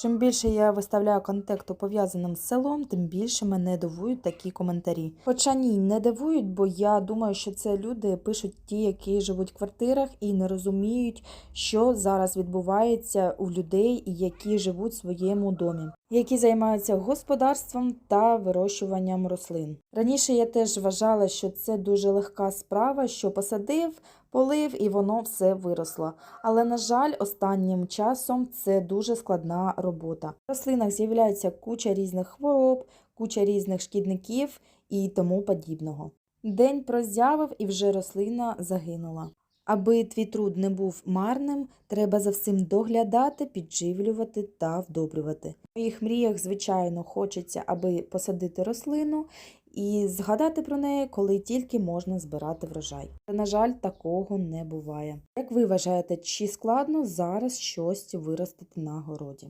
Чим більше я виставляю контенту пов'язаним з селом, тим більше мене дивують такі коментарі. Хоча ні, не дивують, бо я думаю, що це люди пишуть ті, які живуть в квартирах і не розуміють, що зараз відбувається у людей, які живуть в своєму домі, які займаються господарством та вирощуванням рослин. Раніше я теж вважала, що це дуже легка справа, що посадив, полив і воно все виросло. Але, на жаль, останнім часом це дуже складна робота. В рослинах з'являється куча різних хвороб, куча різних шкідників і тому подібного. День прозявив і вже рослина загинула. Аби твій труд не був марним, треба за всім доглядати, підживлювати та вдобрювати. В моїх мріях, звичайно, хочеться, аби посадити рослину і згадати про неї, коли тільки можна збирати врожай. Та, на жаль, такого не буває. Як ви вважаєте, чи складно зараз щось виростити на городі?